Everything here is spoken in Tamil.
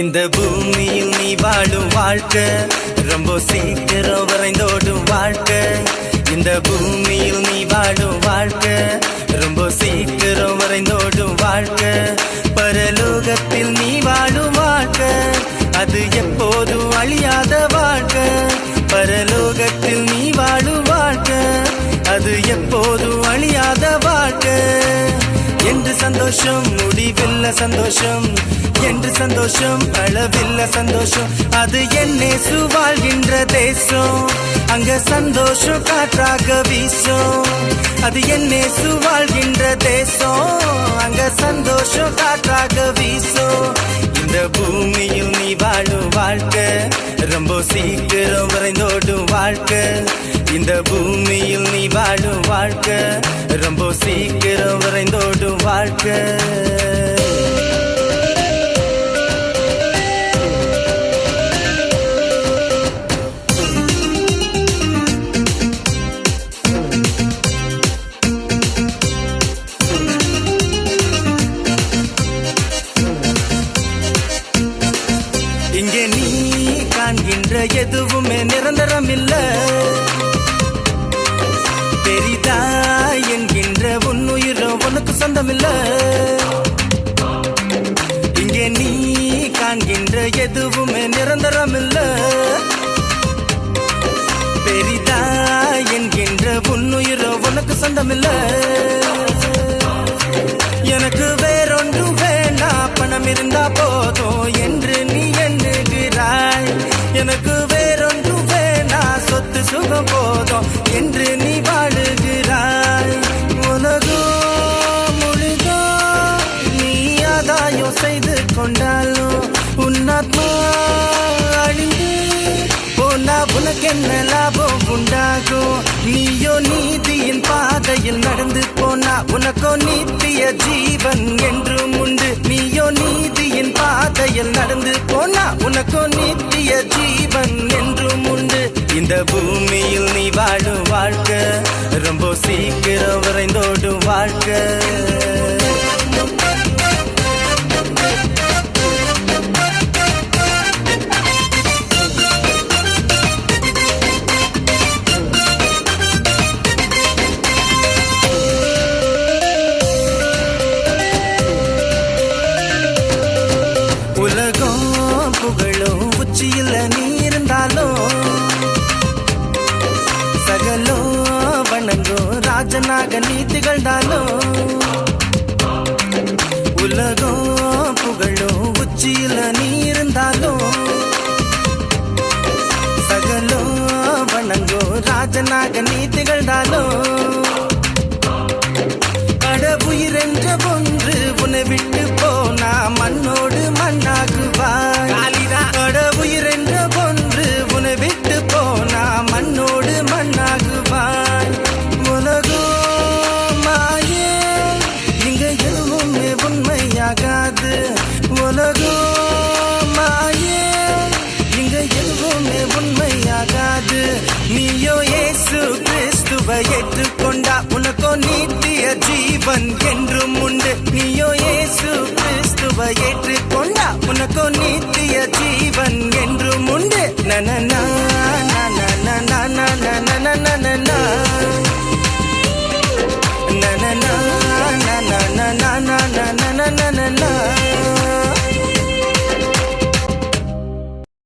இந்த பூமியில் நீ வாழும் வாழ்க்கை ரொம்ப சீக்கிரம் வரைந்தோடும் வாழ்க்கை. இந்த பூமியில் நீ வாழும் வாழ்க்கை ரொம்ப சீக்கிரம் வரைந்தோடும் வாழ்க்கை. பரலோகத்தில் நீ வாழும் வாழ்க்கை அது எப்போதும் அழியாத வாழ்க்கை. பரலோகத்தில் நீ வாழும் வாழ்க்கை அது எப்போதும் என்று சந்தோஷம் முடிவில்ல சந்தோஷம். என்று சந்தோஷம் அளவில்ல சந்தோஷம். அது என்னே சுவாழ்கின்ற தேசம். அங்க சந்தோஷம் காற்றாக வீசும். அது என்னே சுவாழ்கின்ற தேசம். அங்க சந்தோஷம் காற்றாக வீசும். இந்த பூமியில் நீ வாழும் வாழ்க்கை ரொம்ப சீக்கிரம் விரைந்தோடும் வாழ்க்கை. இந்த பூமியில் நீ வாழும் வாழ்க்கை ரொம்ப சீக்கிரம் விரைந்தோடும் வாழ்க்கை. இங்கே நீ காண்கின்ற எதுவுமே நிரந்தரம் இல்லை எதுவுமே நிரந்தரம் இல்ல பெரிதா என்கின்ற உன்னுயிர உனக்கு சொந்தம் இல்ல எனக்கு வேறொன்றும் வேணா பணம் இருந்தா போதும் என்று நீ எண்ணுகிறாய். எனக்கு வேறொன்றும் வேணா சொத்து சுகம் போதும் என்று உனக்கு என்ன லாபம் உண்டாகும்? நீயோ நீதியின் பாதையில் நடந்து போனா உனக்கோ நீத்திய ஜீவன் என்றும் உண்டு. நீயோ நீதியின் பாதையில் நடந்து போனா உனக்கோ நீத்திய ஜீவன் என்றும் உண்டு. இந்த பூமியில் நீ வாழும் வாழ்க்கை ரொம்ப சீக்கிரம் விரைந்தோடும் வாழ்க்கை. புகழும் நீ இருந்தாலும் சகலோ வணங்கோ ராஜனாக நீ திகழ்ந்தாலும் உலகோ புகழோ உச்சியில் நீ இருந்தாலும் சகலோ வணங்கோ ராஜனாக நீ திகழ்ந்தாலும் கடவுயிர் என்ற ஒன்று உலகோ மாயே இங்க எதுவுமே உண்மையாகாது. நீயோ ஏசு கிறிஸ்துவை ஏற்றுக்கொண்டா. உனக்கோ நீத்திய ஜீவன்